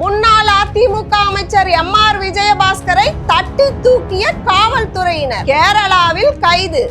முன்னாள் அதிமுக அமைச்சர் M R விஜயபாஸ்கரை தட்டி தூக்கிய காவல்துறையினர். கேரளாவில் கைது.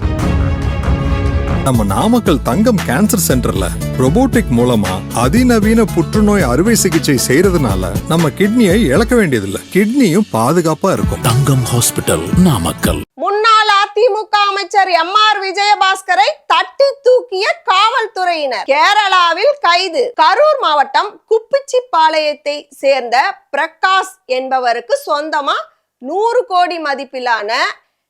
நம்ம நாமக்கல் தங்கம் கேன்சர் சென்டர்ல robotic மூலமா அதிநவீன புற்றுநோய் அறுவை சிகிச்சை செய்யறதுனால நம்ம கிட்னியை இழக்க வேண்டியதில்லை. கிட்னியும் பாதுகாப்பா இருக்கும். தங்கம் ஹாஸ்பிட்டல் நாமக்கல். முன்னாள் அதிமுக அமைச்சர் எம் ஆர் விஜயபாஸ்கரை தட்டி தூக்கிய காவல்துறையினர். கேரளாவில் கைது. கரூர் மாவட்டம் குப்பிச்சிப்பாளையத்தை சேர்ந்த பிரகாஷ் என்பவருக்கு சொந்தமா நூறு கோடி மதிப்பிலான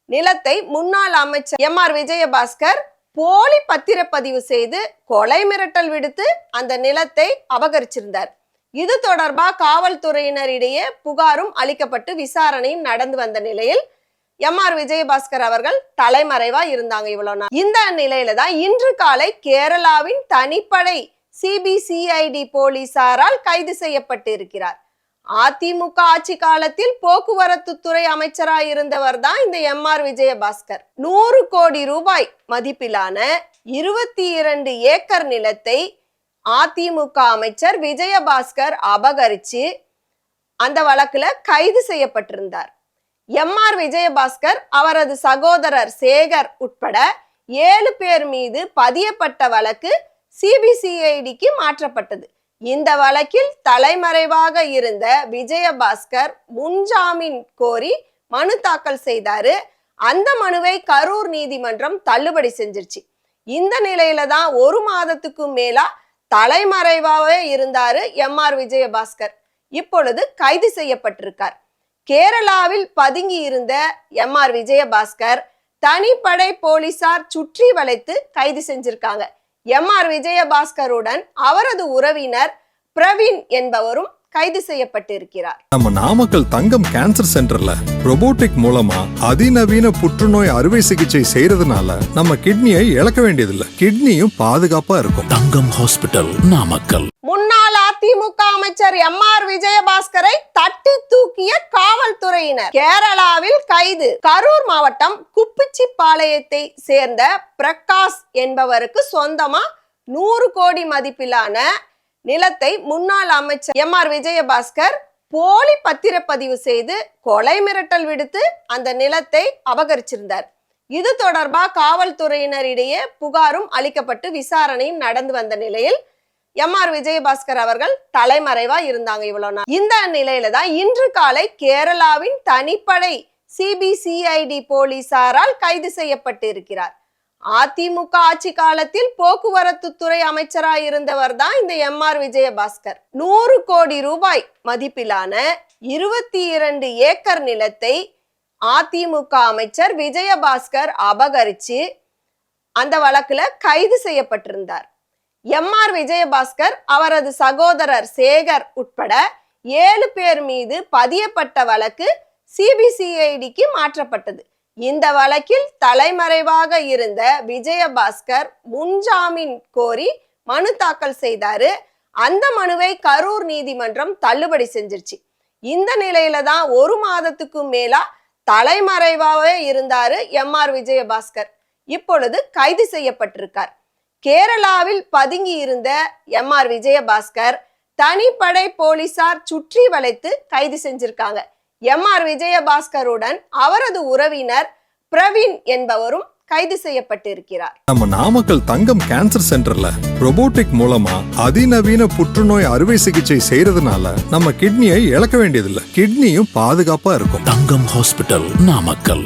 நிலத்தை முன்னாள் அமைச்சர் எம் ஆர் விஜயபாஸ்கர் போலி பத்திரப்பதிவு செய்து கொலை மிரட்டல் விடுத்து அந்த நிலத்தை அபகரிச்சிருந்தார். இது தொடர்பா காவல்துறையினரிடையே புகாரும் அளிக்கப்பட்டு விசாரணையும் நடந்து வந்த நிலையில் எம் ஆர் விஜயபாஸ்கர் அவர்கள் தலைமறைவா இருந்தாங்க இவ்வளவு நாள். இந்த நிலையில தான் இன்று காலை கேரளாவின் தனிப்படை சிபிசிஐடி போலீசாரால் கைது செய்யப்பட்டு இருக்கிறார் அதிமுக ஆட்சி காலத்தில் போக்குவரத்து துறை அமைச்சராக இருந்தவர் தான் இந்த எம் ஆர் விஜயபாஸ்கர். நூறு கோடி ரூபாய் மதிப்பிலான இருபத்தி இரண்டு ஏக்கர் நிலத்தை அதிமுக அமைச்சர் விஜயபாஸ்கர் அபகரிச்சு அந்த வழக்குல கைது செய்யப்பட்டிருந்தார். எம் ஆர் விஜயபாஸ்கர் அவரது சகோதரர் சேகர் உட்பட ஏழு பேர் மீது பதியப்பட்ட வழக்கு சிபிசிஐடிக்கு மாற்றப்பட்டது. இந்த வழக்கில் தலைமறைவாக இருந்த விஜயபாஸ்கர் முன்ஜாமீன் கோரி மனு தாக்கல் செய்தாரு. அந்த மனுவை கரூர் நீதிமன்றம் தள்ளுபடி செஞ்சிருச்சு. இந்த நிலையில தான் ஒரு மாதத்துக்கும் மேலா தலைமறைவாகவே இருந்தாரு எம் ஆர் விஜயபாஸ்கர். இப்பொழுது கைது செய்யப்பட்டிருக்கார். கேரளாவில் பதுங்கி இருந்த எம் ஆர் விஜயபாஸ்கர் தனிப்படை போலீசார் சுற்றி வளைத்து கைது செஞ்சிருக்காங்க. எம் ஆர் விஜயபாஸ்கருடன் அவரது உறவினர் பிரவீன் என்பவரும் கைது செய்யப்பட்டிருக்கிறார். நம்ம நாமக்கல் தங்கம் கேன்சர் சென்டர்ல robotic மூலமா அதிநவீன புற்றுநோய் அறுவை சிகிச்சை செய்யறதுனால நம்ம கிட்னியை இழக்க வேண்டியதில்லை. கிட்னியும் பாதுகாப்பா இருக்கும். தங்கம் ஹாஸ்பிட்டல் நாமக்கல். முன்னாள் அதிமுக அமைச்சர் எம் ஆர் விஜயபாஸ்கரை தட்டி தூக்கிய காவல்துறையினர். கேரளாவில் கைது. கரூர் மாவட்டம் குப்பிச்சிப்பாளையத்தை சேர்ந்த பிரகாஷ் என்பவருக்கு சொந்தமா நூறு கோடி மதிப்பிலான நிலத்தை முன்னாள் அமைச்சர் எம் ஆர் விஜயபாஸ்கர் போலி பத்திரப்பதிவு செய்து கொலை மிரட்டல் விடுத்து அந்த நிலத்தை அபகரிச்சிருந்தார். இது தொடர்பாக காவல்துறையினரிடையே புகாரும் அளிக்கப்பட்டு விசாரணையும் நடந்து வந்த நிலையில் எம் ஆர் விஜயபாஸ்கர் அவர்கள் தலைமறைவா இருந்தாங்க இவ்வளவு நாள். இந்த நிலையில தான் இன்று காலை கேரளாவின் தனிப்படை சிபிசிஐடி போலீசாரால் கைது செய்யப்பட்டு இருக்கிறார் அதிமுக ஆட்சி காலத்தில் போக்குவரத்து துறை அமைச்சராக இருந்தவர் தான் இந்த எம் ஆர் விஜயபாஸ்கர். நூறு கோடி ரூபாய் மதிப்பிலான இருபத்தி இரண்டு ஏக்கர் நிலத்தை அதிமுக அமைச்சர் விஜயபாஸ்கர் அபகரிச்சு அந்த வழக்குல கைது செய்யப்பட்டிருந்தார். எம் ஆர் விஜயபாஸ்கர் அவரது சகோதரர் சேகர் உட்பட ஏழு பேர் மீது பதியப்பட்ட வழக்கு சிபிசிஐடிக்கு மாற்றப்பட்டது. இந்த வழக்கில் தலைமறைவாக இருந்த விஜயபாஸ்கர் முன்ஜாமீன் கோரி மனு தாக்கல் செய்தாரு. அந்த மனுவை கரூர் நீதிமன்றம் தள்ளுபடி செஞ்சிருச்சு. இந்த நிலையில தான் ஒரு மாதத்துக்கும் மேலா தலைமறைவாகவே இருந்தாரு எம் ஆர் விஜயபாஸ்கர். இப்பொழுது கைது செய்யப்பட்டிருக்கார். கேரளாவில் பதுங்கி இருந்த எம் ஆர் விஜயபாஸ்கர் தனிப்படை போலீசார் சுற்றி வளைத்து கைது செஞ்சிருக்காங்க. எம் ஆர் விஜயபாஸ்கருடன் அவரது உறவினர் பிரவீன் என்பவரும் கைது செய்யப்பட்டிருக்கிறார். நம்ம நாமக்கல் தங்கம் கேன்சர் சென்டர்ல robotic மூலமா அதிநவீன புற்றுநோய் அறுவை சிகிச்சை செய்யறதுனால நம்ம கிட்னியை இழக்க வேண்டியதில்லை. கிட்னியும் பாதுகாப்பா இருக்கும். தங்கம் ஹாஸ்பிட்டல் நாமக்கல்.